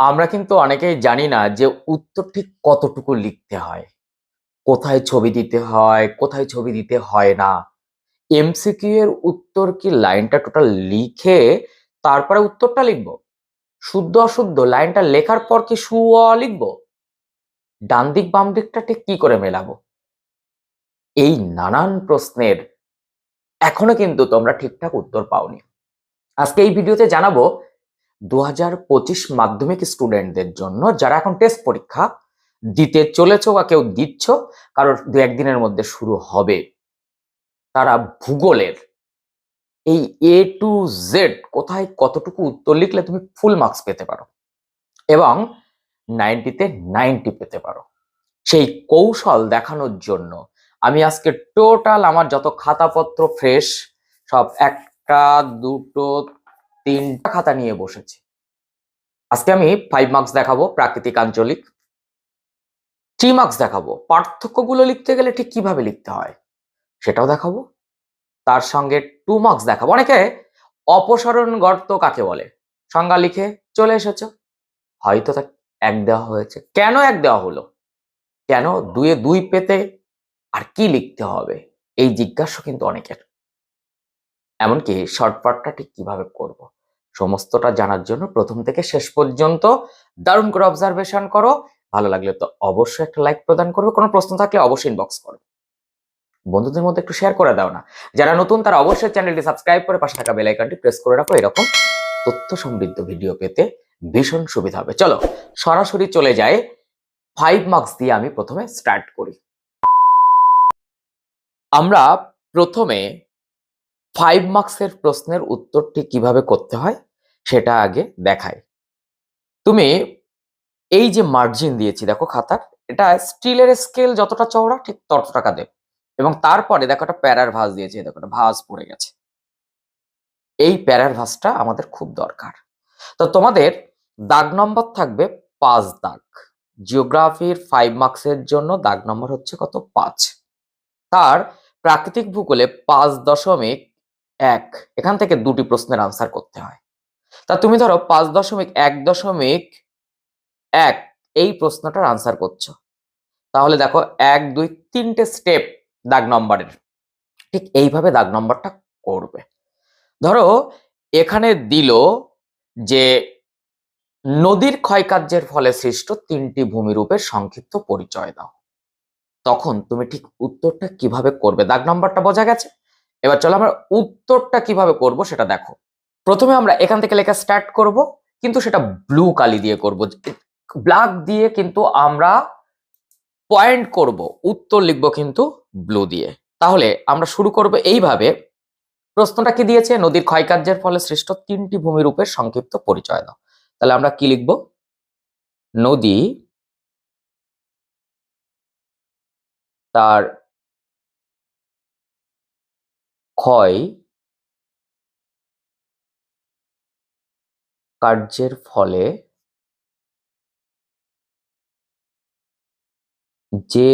আমরা কিন্তু অনেকেই জানি না যে উত্তর ঠিক কতটুকু লিখতে হয়। কোথায় ছবি দিতে হয়, কোথায় ছবি দিতে হয় না? এমসিকিউ এর উত্তর কি লাইনটা টোটাল লিখে তারপরে উত্তরটা লিখব? শুদ্ধ অশুদ্ধ লাইনটা লেখার পর কি সু লিখব? ডান দিক, বাম দিকটা ঠিক কি করে মেলাবো? এই নানান প্রশ্নের এখনও কিন্তু তোমরা ঠিকঠাক উত্তর পাওনি। আজকে এই ভিডিওতে জানাব দু হাজার পঁচিশ মাধ্যমিক স্টুডেন্টদের জন্য যারা এখন টেস্ট পরীক্ষা দিতে চলেছ বা কেউ দিচ্ছ, কারোর দু একদিনের মধ্যে শুরু হবে। তারা ভূগোলের এই এ টু জেড কোথায় কতটুকু উত্তর লিখলে তুমি ফুল মার্কস পেতে পারো? এবং নাইনটিতে নাইনটি পেতে পারো। সেই কৌশল দেখানোর জন্য আমি আজকে টোটাল আমার যত খাতাপত্র ফ্রেশ সব একটা, দুটো তিনটা খাতা নিয়ে বসেছি। আজকে আমি ফাইভ মার্কস দেখাবো, প্রাকৃতিক, আঞ্চলিক। থ্রি মার্কস দেখাবো, পার্থক্যগুলো লিখতে গেলে ঠিক কীভাবে লিখতে হয় সেটাও দেখাবো। তার সঙ্গে টু মার্কস দেখাবো। অনেকে অপসরণ গর্ত কাকে বলে? সংজ্ঞা লিখে চলে এসেছ। হয়তো তা এক দেওয়া হয়েছে। কেন এক দেওয়া হলো? কেন দুয়ে দুই পেতে আর কি লিখতে হবে? এই জিজ্ঞাসা কিন্তু অনেকের। এমনকি শর্টপাটটা ঠিক কীভাবে করব। সমস্তটা জানার জন্য প্রথম থেকে শেষ পর্যন্ত দারুণ করে অবজারভেশন করো। ভালো লাগলে তো অবশ্যই একটা লাইক প্রদান করবে। কোনো প্রশ্ন থাকলে অবশ্যই ইনবক্স করো। বন্ধুদের মধ্যে একটু শেয়ার করে দাও না। যারা নতুন তারা অবশ্যই চ্যানেলটি সাবস্ক্রাইব করে পাশে থাকা বেল আইকনটি প্রেস করে রাখো। এরকম তথ্য সমৃদ্ধ ভিডিও পেতে ভীষণ সুবিধা হবে। চলো, সরাসরি চলে যায় ফাইভ মার্কস দিয়ে আমি প্রথমে স্টার্ট করি। আমরা প্রথমে ফাইভ মার্কসের প্রশ্নের উত্তরটি কীভাবে করতে হয় সেটা আগে দেখাই। তুমি এই যে মার্জিন দিয়েছি, দেখো খাতার, এটা স্টিলের স্কেল যতটা চওড়া ঠিক তত টাকা দেব এবং তারপরে দেখো একটা প্যারার ভাঁজ দিয়েছি, দেখো একটা ভাঁজ পড়ে গেছে। এই প্যারার ভাঁজটা আমাদের খুব দরকার। তো তোমাদের দাগ নম্বর থাকবে পাঁচ দাগ। জিওগ্রাফির ফাইভ মার্কসের জন্য দাগ নম্বর হচ্ছে কত? পাঁচ। তার প্রাকৃতিক ভূগোলে পাঁচ দশমিক এক, এখান থেকে দুটি প্রশ্নের আনসার করতে হয়। তা তুমি ধরো পাঁচ দশমিক এক দশমিক এক, এই প্রশ্নটার আনসার করছ। তাহলে দেখো এক, দুই, তিনটে স্টেপ দাগ নম্বরের ঠিক এইভাবে দাগ নম্বরটা করবে। ধরো এখানে দিল যে নদীর ক্ষয়কার্যের ফলে সৃষ্ট তিনটি ভূমিরূপের সংক্ষিপ্ত পরিচয় দাও। তখন তুমি ঠিক উত্তরটা কীভাবে করবে? দাগ নম্বরটা বোঝা গেছে? এবার চলো আমরা উত্তরটা কীভাবে করব সেটা দেখো। প্রথমে আমরা এখান থেকে লেখা স্টার্ট করব, কিন্তু সেটা ব্লু কালি দিয়ে করব। ব্ল্যাক দিয়ে কিন্তু আমরা পয়েন্ট করব, উত্তর লিখব কিন্তু ব্লু দিয়ে। তাহলে আমরা শুরু করব এইভাবে। প্রশ্নটা কি দিয়েছে? নদীর ক্ষয়কার্যের ফলে সৃষ্ট তিনটি ভূমিরূপের সংক্ষিপ্ত পরিচয় দাও। তাহলে আমরা কি লিখব? নদী, তার ক্ষয় কার্যের ফলে যে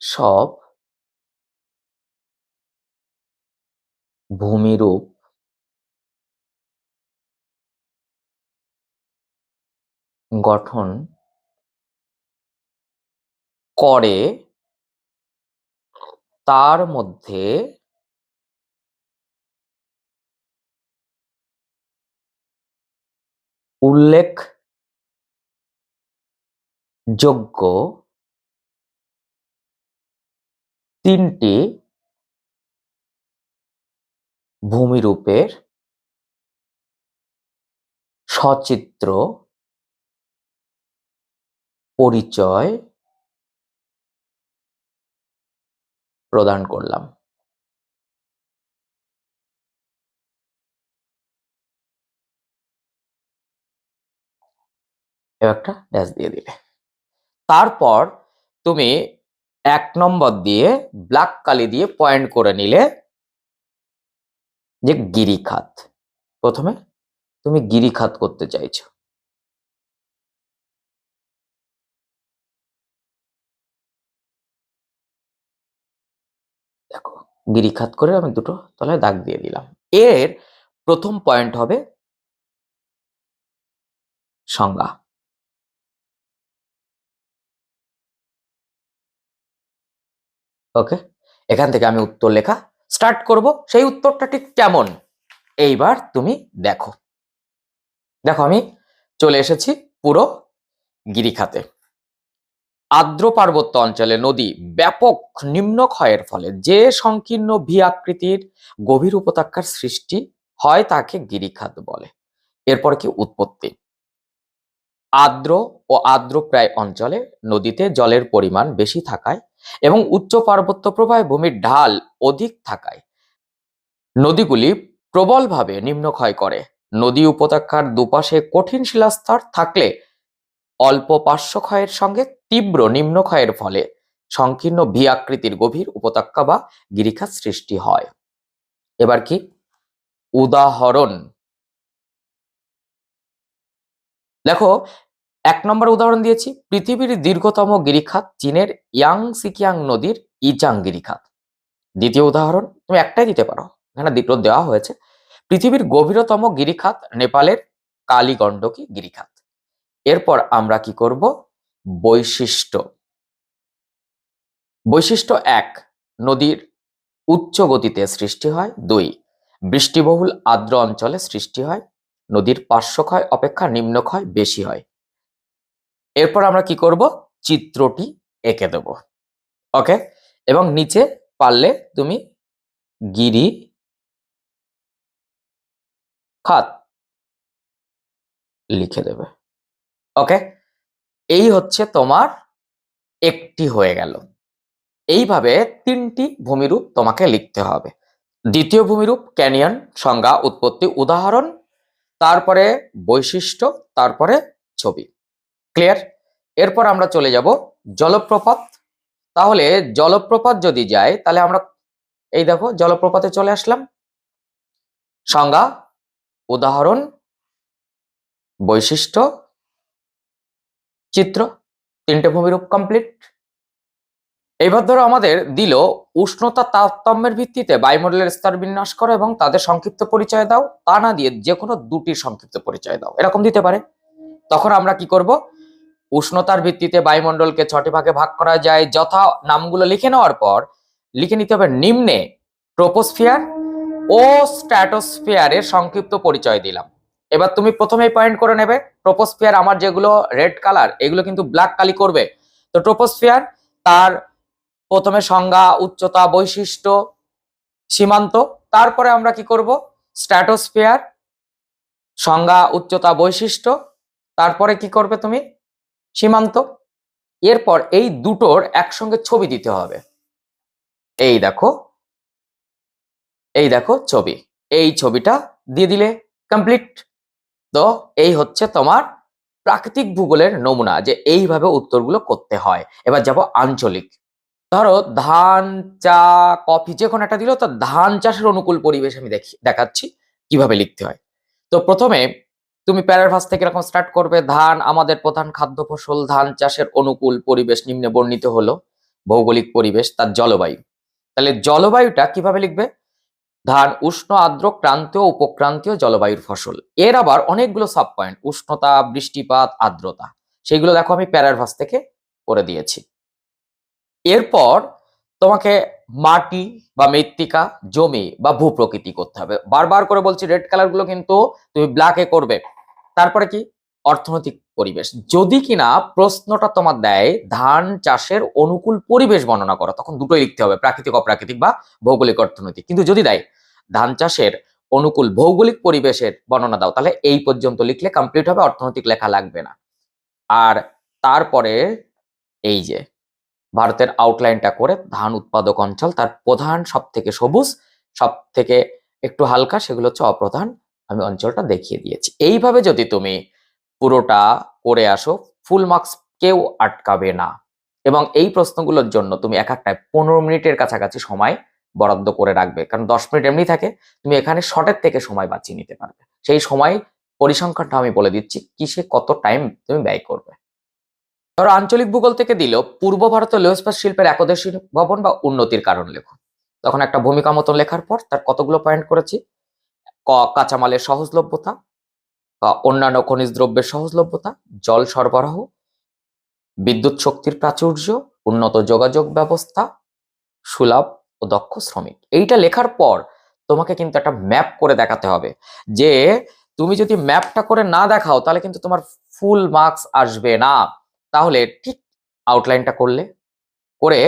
সব ভূমিরূপ গঠন করে তার মধ্যে উল্লেখ যোগ্য তিনটি ভূমিরূপের সচিত্র পরিচয় প্রদান করলাম। একটা ড্যাশ দিয়ে দিলে। তারপর তুমি এক নম্বর দিয়ে ব্ল্যাক কালি দিয়ে পয়েন্ট করে নিলে যে গিরিখাত। প্রথমে তুমি গিরিখাত করতে চাইছো। দেখো, গিরিখাত করে আমি দুটো তলায় দাগ দিয়ে দিলাম। এর প্রথম পয়েন্ট হবে সংজ্ঞা। ওকে এখান থেকে আমি উত্তর লেখা স্টার্ট করব। সেই উত্তরটা ঠিক কেমন? এইবার তুমি দেখো। দেখো, আমি চলে এসেছি পুরো গিরিখাতে। আর্দ্র পার্বত্য অঞ্চলে নদী ব্যাপক নিম্নক্ষয়ের ফলে যে সংকীর্ণ ভি আকৃতির গভীর উপত্যকার সৃষ্টি হয় তাকে গিরিখাত বলে। এরপর কি উৎপত্তি? আর্দ্র ও আর্দ্রপ্রায় অঞ্চলে নদীতে জলের পরিমাণ বেশি থাকায় এবং উচ্চ পার্বত্য প্রবাহ ভূমির ঢাল অধিক থাকায়। নদীগুলি প্রবলভাবে নিম্নক্ষয় করে। নদী উপত্যকার দুপাশে কঠিন শিলাস্তর থাকলে অল্প পার্শ্বক্ষয়ের সঙ্গে তীব্র নিম্নক্ষয়ের ফলে সংকীর্ণ ভি আকৃতির গভীর উপত্যকা বা গিরিখাত সৃষ্টি হয়। এবার কি? উদাহরণ। দেখো এক নম্বর উদাহরণ দিয়েছি, পৃথিবীর দীর্ঘতম গিরিখাত, চীনের ইয়াং সিকিয়াং নদীর ইজাং গিরিখাত। দ্বিতীয় উদাহরণ, তুমি একটাই দিতে পারো, এখানে দুটো দেওয়া হয়েছে। পৃথিবীর গভীরতম গিরিখাত, নেপালের কালীগণ্ডকী গিরিখাত। এরপর আমরা কি করব? বৈশিষ্ট্য। বৈশিষ্ট্য এক, নদীর উচ্চ গতিতে সৃষ্টি হয়। দুই, বৃষ্টিবহুল আর্দ্র অঞ্চলে সৃষ্টি হয়। নদীর পার্শ্বক্ষয় অপেক্ষা নিম্নক্ষয় বেশি হয়। এরপর আমরা কি করব? চিত্রটি এঁকে দেব। ওকে? এবং নিচে পারলে তুমি গিরি খাত লিখে দেবে। ওকে? এই হচ্ছে তোমার একটি হয়ে গেল। এইভাবে তিনটি ভূমিরূপ তোমাকে লিখতে হবে। দ্বিতীয় ভূমিরূপ ক্যানিয়ন, সংজ্ঞা, উৎপত্তি, উদাহরণ, তারপরে বৈশিষ্ট্য, তারপরে ছবি। ক্লিয়ার এরপর আমরা চলে যাব জলপ্রপাত। তাহলে জলপ্রপাত যদি যায়, তাহলে আমরা এই দেখো জলপ্রপাতে চলে আসলাম। সংজ্ঞা, উদাহরণ, বৈশিষ্ট্য, চিত্র, তিনটে ভূমিরূপ কমপ্লিট এবার ধরো আমাদের দিল উষ্ণতা তারতম্যের ভিত্তিতে বায়ুমণ্ডলের স্তর বিন্যাস করো এবং তাদের সংক্ষিপ্ত পরিচয় দাও। তা না দিয়ে যে কোনো দুটির সংক্ষিপ্ত পরিচয় দাও। এরকম দিতে পারে। তখন আমরা কি করব? উষ্ণতার ভিত্তিতে বায়ুমণ্ডলকে ছটি ভাগে ভাগ করা যায়। যথা নামগুলো লিখে নেওয়ার পর লিখে নিতে হবে নিম্নে ট্রোপোস্ফিয়ার ও স্ট্র্যাটোস্ফিয়ারের সংক্ষিপ্ত পরিচয় দিলাম। এবার তুমি প্রথমেই পয়েন্ট করে নেবে, ট্রোপোস্ফিয়ার আমার যেগুলো রেড কালার, এগুলো কিন্তু ব্ল্যাক কালি করবে। তো ট্রোপোস্ফিয়ার তার প্রথমে সংজ্ঞা, উচ্চতা, বৈশিষ্ট্য, সীমান্ত, তারপরে আমরা কি করব? স্ট্র্যাটোস্ফিয়ার, সংজ্ঞা, উচ্চতা, বৈশিষ্ট্য, তারপরে কি করবে তুমি? সীমান্ত। এরপর এই দুটোর একসঙ্গে ছবি দিতে হবে। এই দেখো। এই দেখো ছবি। এই ছবিটা দিয়ে দিলে কমপ্লিট তো এই হচ্ছে তোমার প্রাকৃতিক ভূগোলের নমুনা যে এইভাবে উত্তরগুলো করতে হয়। এবার যাব আঞ্চলিক। ধরো ধান, চা, কফি যে কোনো একটা দিল তো ধান চাষের অনুকূল পরিবেশ আমি দেখি, দেখাচ্ছি কীভাবে লিখতে হয়। তো প্রথমে তুমি প্যারাগ্রাফ থেকে এরকম স্টার্ট করবে, ধান, আমাদের প্রধান খাদ্য ফসল, ধান চাষের অনুকূল পরিবেশ নিম্নে বর্ণিত হলো, ভৌগোলিক পরিবেশ, তার জলবায়ু। তাহলে জলবায়ুটা কীভাবে লিখবে? ধান উষ্ণ, আর্দ্র, ক্রান্তীয়, উপক্রান্তীয় জলবায়ুর ফসল। এর আবার অনেকগুলো সাব পয়েন্ট উষ্ণতা, বৃষ্টিপাত, আর্দ্রতা। সেগুলো দেখো আমি প্যারাগ্রাফ থেকে করে দিয়েছি। এরপর তোমাকে মাটি বা মৃত্তিকা, জমি বা ভূপ্রকৃতি করতে হবে। বারবার করে বলছি রেড কালারগুলো কিন্তু তুমি ব্ল্যাকে করবে। তারপরে কি? অর্থনৈতিক পরিবেশ। যদি কিনা প্রশ্নটা তোমার দেয়, ধান চাষের অনুকূল পরিবেশ বর্ণনা করো, তখন দুটোই লিখতে হবে, প্রাকৃতিক, অপ্রাকৃতিক বা ভৌগোলিক অর্থনৈতিক। কিন্তু যদি দেয়, ধান চাষের অনুকূল ভৌগোলিক পরিবেশের বর্ণনা দাও, তাহলে এই পর্যন্ত লিখলে কমপ্লিট হবে, অর্থনৈতিক লেখা লাগবে না। আর তারপরে, এই যে ভারতের আউটলাইনটা করে ধান উৎপাদক অঞ্চল, তার প্রধান সব থেকে সবুজ সব থেকে একটু হালকা, সেগুলো হচ্ছে অপ্রধান, আমি অঞ্চলটা দেখিয়ে দিয়েছি। এইভাবে যদি তুমি পুরোটা করে আসো ফুল মার্কস কেউ আটকাবে না। এবং এই প্রশ্নগুলোর জন্য তুমি এক একটায় পনেরো মিনিটের কাছাকাছি সময় বরাদ্দ করে রাখবে। কারণ দশ মিনিট এমনি থাকে, তুমি এখানে শর্টের থেকে সময় বাঁচিয়ে নিতে পারবে। সেই সময় পরিসংখ্যানটা আমি বলে দিচ্ছি, কিসে কত টাইম তুমি ব্যয় করবে। ধরো, আঞ্চলিক ভূগোল থেকে দিল পূর্ব ভারতের লৌহ ইস্পাত শিল্পের একদেশী ভবন বা উন্নতির কারণ লেখো। তখন একটা ভূমিকা মতন লেখার পর তার কতগুলো পয়েন্ট করেছি? ক, কাঁচামালের সহজলভ্যতা অন্যান্য খনিজ দ্রব্যের সহজলভ্যতা, জল সরবরাহ, বিদ্যুৎ শক্তির প্রাচুর্য, উন্নত যোগাযোগ ব্যবস্থা, সুলভ ও দক্ষ শ্রমিক। এইটা লেখার পর তোমাকে কিন্তু একটা ম্যাপ করে দেখাতে হবে যে তুমি যদি ম্যাপটা করে না দেখাও তাহলে কিন্তু তোমার ফুল মার্কস আসবে না। তাহলে ঠিক আউটলাইনটা করলে করে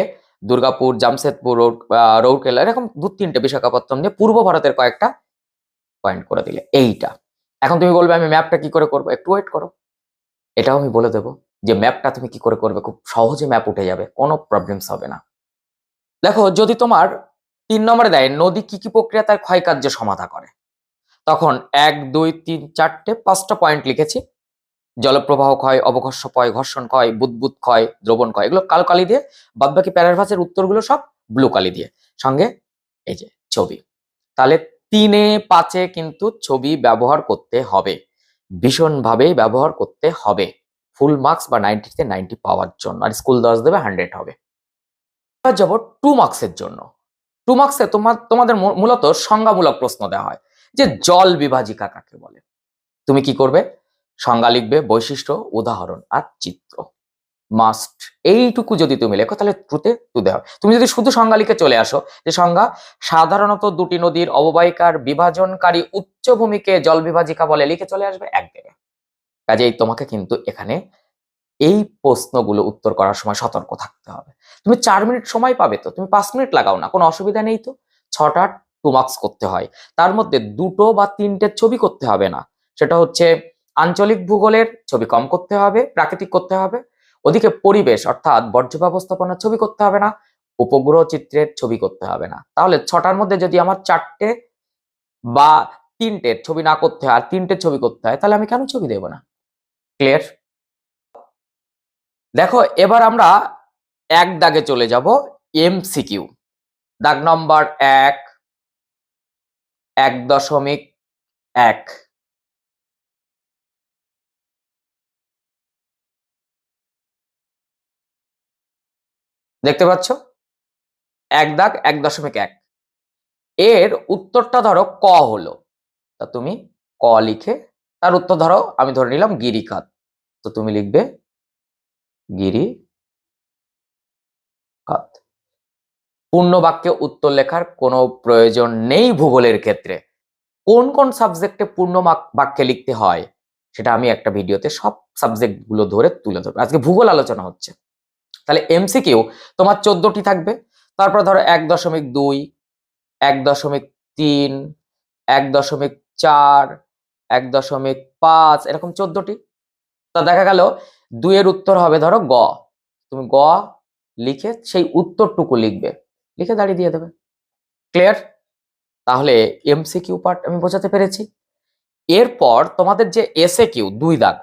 দুর্গাপুর জামশেদপুর আহ, রৌরকেলা এরকম দু তিনটে বিশাখাপত্তনম দিয়ে পূর্ব ভারতের কয়েকটা পয়েন্ট করে দিলে। এইটা। এখন তুমি বলবে আমি ম্যাপটা কি করে করব? একটু ওয়েট করো। এটাও আমি বলে দেবো যে ম্যাপটা তুমি কি করে করবে? খুব সহজে ম্যাপ উঠে যাবে কোনো প্রবলেমস হবে না। দেখো যদি তোমার তিন নম্বরে দেয় নদী কি কি প্রক্রিয়া তার ক্ষয়কার্য সমাধা করে? তখন এক দুই তিন চারটে পাঁচটা পয়েন্ট লিখেছি। জলপ্রবাহ ক্ষয় অবঘর্ষ ক্ষয় ঘর্ষণ ক্ষয়, বুদবুদ ক্ষয়, দ্রবণ ক্ষয়, এগুলো কালো কালি দিয়ে বাদ বাকি প্যারাভাসের উত্তরগুলো সব ব্লু কালি দিয়ে। সঙ্গে এই যে ছবি। তাহলে তিনে পাঁচে কিন্তু ছবি ব্যবহার করতে হবে। ভীষণভাবেই ব্যবহার করতে হবে। ফুল মার্কস বা নাইনটিতে নাইনটি পাওয়ার জন্য। আর স্কুল দশ দেবে হান্ড্রেড হবে। এবার যাব টু মার্কসের জন্য। টু মার্কসে তোমার, তোমাদের মূলত সংজ্ঞামূলক প্রশ্ন দেওয়া হয়। যে জল বিভাজিকা কাকে বলে? তুমি কি করবে? সংজ্ঞা লিখবে, বৈশিষ্ট্য, উদাহরণ আর চিত্র। মাস্ট এইটুকু যদি তুমি লেখো, তাহলে ট্রুতে টু হবে। তুমি যদি শুধু সংজ্ঞা লিখে চলে আসো, যে সংজ্ঞা, সাধারণত দুটি নদীর অববাহিকার বিভাজনকারী উচ্চভূমিকে জল বিভাজিকা বলে লিখে চলে আসবে এক কাজেই তোমাকে কিন্তু এখানে এই প্রশ্নগুলো উত্তর করার সময় সতর্ক থাকতে হবে। তুমি চার মিনিট সময় পাবে তো, তুমি পাঁচ মিনিট লাগাও না, কোনো অসুবিধা নেই তো। ছটা টু মার্কস করতে হয়। তার মধ্যে দুটো বা তিনটে ছবি করতে হবে না। সেটা হচ্ছে আঞ্চলিক ভূগোলের ছবি কম করতে হবে, প্রাকৃতিক করতে হবে। ওদিকে পরিবেশ, অর্থাৎ বর্জ্য ব্যবস্থাপনার ছবি করতে হবে না, উপগ্রহ চিত্রের ছবি করতে হবে না। তাহলে ছটার মধ্যে যদি আমার চারটে বা তিনটে ছবি না করতে হয়, আর তিনটে ছবি করতে হয়, তাহলে আমি কেন ছবি দেব না? ক্লিয়ার দেখো, এবার আমরা এক দাগে চলে যাব এমসিকিউ দাগ নম্বর এক এক দশমিক এক। দেখতে পাচ্ছ? এক দাগ, এক দশমিক এক। এর উত্তরটা ধরো ক হলো। তা তুমি ক লিখে তার উত্তর ধরো, আমি ধরে নিলাম গিরিখাত। তো তুমি লিখবে গিরি খাত পূর্ণ বাক্যে উত্তর লেখার কোনো প্রয়োজন নেই ভূগোলের ক্ষেত্রে। কোন কোন সাবজেক্টে পূর্ণ বাক- বাক্যে লিখতে হয়, সেটা আমি একটা ভিডিওতে সব সাবজেক্টগুলো ধরে তুলে ধরবো। আজকে ভূগোল আলোচনা হচ্ছে। তাহলে এমসিকিউ তোমার চোদ্দটি থাকবে। তারপর ধরো এক দশমিক দুই, এক দশমিক তিন, এক দশমিক চার, এক দশমিক পাঁচ, এরকম চোদ্দটি। তা দেখা গেল দুইয়ের উত্তর হবে ধরো গ। তুমি গ লিখে সেই উত্তরটুকু লিখবে। লিখে দাঁড়িয়ে দিয়ে দেবে। ক্লিয়ার তাহলে এমসিকিউ পার্ট আমি বোঝাতে পেরেছি। এরপর তোমাদের যে এসএ কিউ দুই দাগ,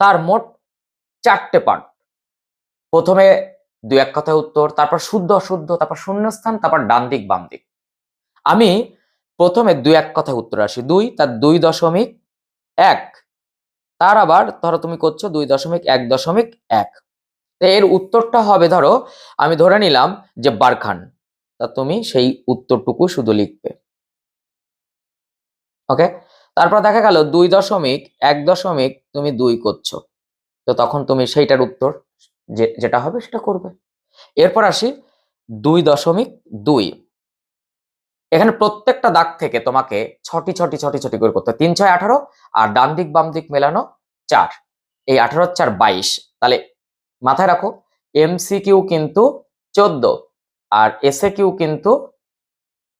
তার মোট চারটে পার্ট প্রথমে দুই এক কথায় উত্তর, তারপর শুদ্ধ অশুদ্ধ, তারপর শূন্যস্থান, তারপর ডান দিক, বাম দিক। আমি প্রথমে দুই এক কথায় উত্তর আসি। দুই, তার দুই দশমিক এক। তার আবার, ধরো তুমি করছ দুই দশমিক এক দশমিক এক। এর উত্তরটা হবে, ধরো, আমি ধরে নিলাম যে বারখান। তা তুমি সেই উত্তরটুকু শুধু লিখবে। ওকে? তারপর দেখা গেল, দুই দশমিক এক দশমিক তুমি দুই করছ। তো তখন তুমি সেইটার উত্তর। যে, যেটা হবে সেটা করবে। এরপর আসি দুই দশমিক দুই। এখানে প্রত্যেকটা দাগ থেকে তোমাকে ছটি ছটি ছটি ছটি করে করতে তিন, ছয়, আঠারো আর ডান দিক, বাম দিক মেলানো চার। এই আঠারো চার বাইশ। তাহলে মাথায় রাখো এমসিকিউ কিন্তু চোদ্দ আর এসএ কিউ কিন্তু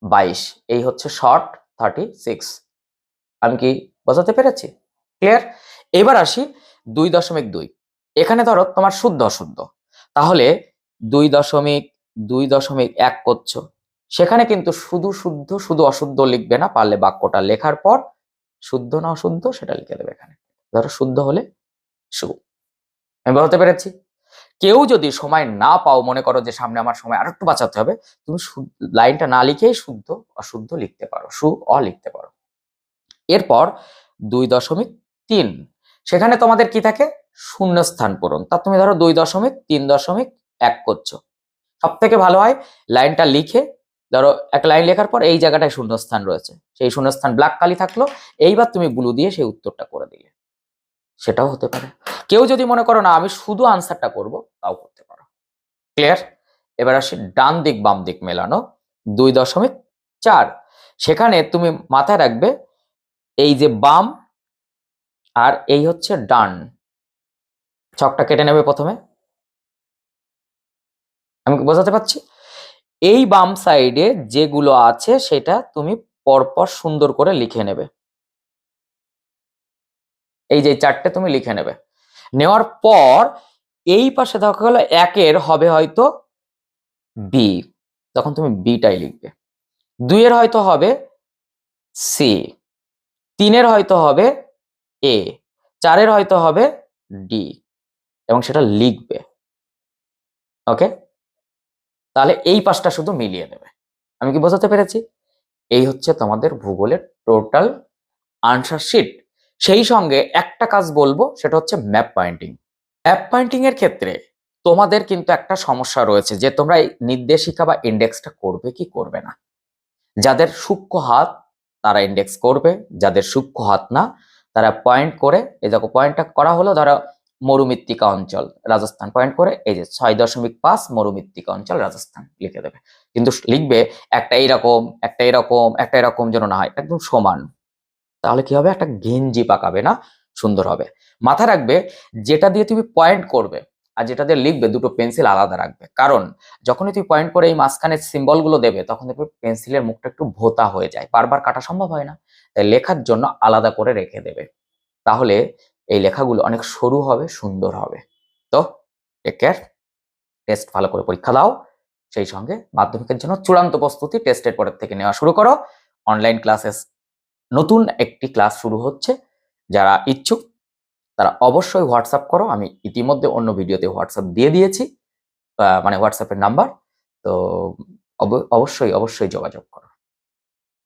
বাইশ। এই হচ্ছে শর্ট থার্টি সিক্স আমি কি বোঝাতে পেরেছি? ক্লিয়ার এবার আসি দুই দশমিক দুই। এখানে ধরো তোমার শুদ্ধ অশুদ্ধ। তাহলে দুই দশমিক দুই দশমিক এক করছ। সেখানে কিন্তু শুধু শুদ্ধ, শুধু অশুদ্ধ লিখবে না, পারলে বাক্যটা লেখার পর শুদ্ধ না অশুদ্ধ সেটা লিখে দেবে এখানে। ধরো শুদ্ধ হলে সু আমি বলতে পেরেছি? কেউ যদি সময় না পাও, মনে করো যে সামনে আমার সময় আরেকটু বাঁচাতে হবে, তুমি শু- লাইনটা না লিখেই শুদ্ধ, অশুদ্ধ লিখতে পারো, সু, অ লিখতে পারো। এরপর দুই দশমিক তিন সেখানে তোমাদের কি থাকে? শূন্য স্থান পূরণ। তা তুমি ধরো দুই দশমিক, তিন দশমিক, এক করছ। সব থেকে ভালো হয়, লাইনটা লিখে ধরো এক লাইন লেখার পর এই জায়গাটায় শূন্যস্থান রয়েছে। সেই শূন্যস্থান ব্ল্যাক কালি থাকল, এইবার তুমি ব্লু দিয়ে সেই উত্তরটা করে দিলে। সেটাও হতে পারে। কেউ যদি মনে করো, না, আমি শুধু আনসারটা করব তাও করতে পারো। ক্লিয়ার এবার আসি, ডান দিক, বাম দিক মেলানো। দুই দশমিক, চার। সেখানে তুমি মাথায় রাখবে, এই যে বাম আর এই হচ্ছে ডান। ছকটা কেটে নেবে প্রথমে। আমি বোঝাতে পারছি? এই বাম সাইডে যেগুলো আছে, সেটা তুমি পরপর সুন্দর করে লিখে নেবে। এই যে চারটে তুমি লিখে নেবে। নেওয়ার পর এই পাশে দেখা গেল একের হবে হয়তো বি তখন তুমি বিটাই লিখবে। দুইয়ের হয়তো হবে সি তিনের হয়তো হবে এ চারের হয়তো হবে ডি এবং সেটা লিখবে। ওকে তাহলে এই পাঁচটা শুধু মিলিয়ে নেবে আমি কি বোঝাতে পেরেছি? এই হচ্ছে তোমাদের ভূগোলের টোটাল আনসার শিট সেই সঙ্গে একটা কাজ বলব, সেটা হচ্ছে ম্যাপ পয়েন্টিং ম্যাপ পয়েন্টিং এর ক্ষেত্রে তোমাদের কিন্তু একটা সমস্যা রয়েছে যে তোমরা এই নির্দেশিকা বা ইন্ডেক্সটা করবে কি করবে না। যাদের সূক্ষ্ম হাত, তারা ইন্ডেক্স করবে, যাদের সূক্ষ্ম হাত না তারা পয়েন্ট করে, এই দেখো পয়েন্টটা করা হলো ধরো মরুমৃত্তিকা অঞ্চল, রাজস্থান পয়েন্ট করে, এই যে ছয় দশমিক পাঁচ মরুমৃত্তিকা অঞ্চল, রাজস্থান লিখে দেবে। কিন্তু লিখবে একটা এইরকম, একটা এরকম একটা এরকম যেন না হয়, একদম সমান। তাহলে কি হবে? একটা গেঞ্জি পাকাবে না, সুন্দর হবে। মাথা রাখবে, যেটা দিয়ে তুমি পয়েন্ট করবে আর যেটা দিয়ে লিখবে, দুটো পেন্সিল আলাদা রাখবে। কারণ যখনই তুমি পয়েন্ট করে এই মাঝখানে সিম্বলগুলো দেবে, তখন দেখবে পেন্সিলের মুখটা একটু ভোতা হয়ে যায়। বারবার কাটা সম্ভব হয় না। লেখার জন্য আলাদা করে রেখে দেবে। তাহলে এই লেখাগুলো অনেক সরু হবে, সুন্দর হবে। তো টেক কেয়ার টেস্ট ভালো করে পরীক্ষা দাও। সেই সঙ্গে মাধ্যমিকের জন্য চূড়ান্ত প্রস্তুতি টেস্টের পরের থেকে নেওয়া শুরু করো। অনলাইন ক্লাসেস নতুন একটি ক্লাস শুরু হচ্ছে। যারা ইচ্ছুক, তারা অবশ্যই হোয়াটসঅ্যাপ করো। আমি ইতিমধ্যে অন্য ভিডিওতে হোয়াটসঅ্যাপ দিয়ে দিয়েছি। মানে হোয়াটসঅ্যাপের নাম্বার তো অব- অবশ্যই অবশ্যই যোগাযোগ করো।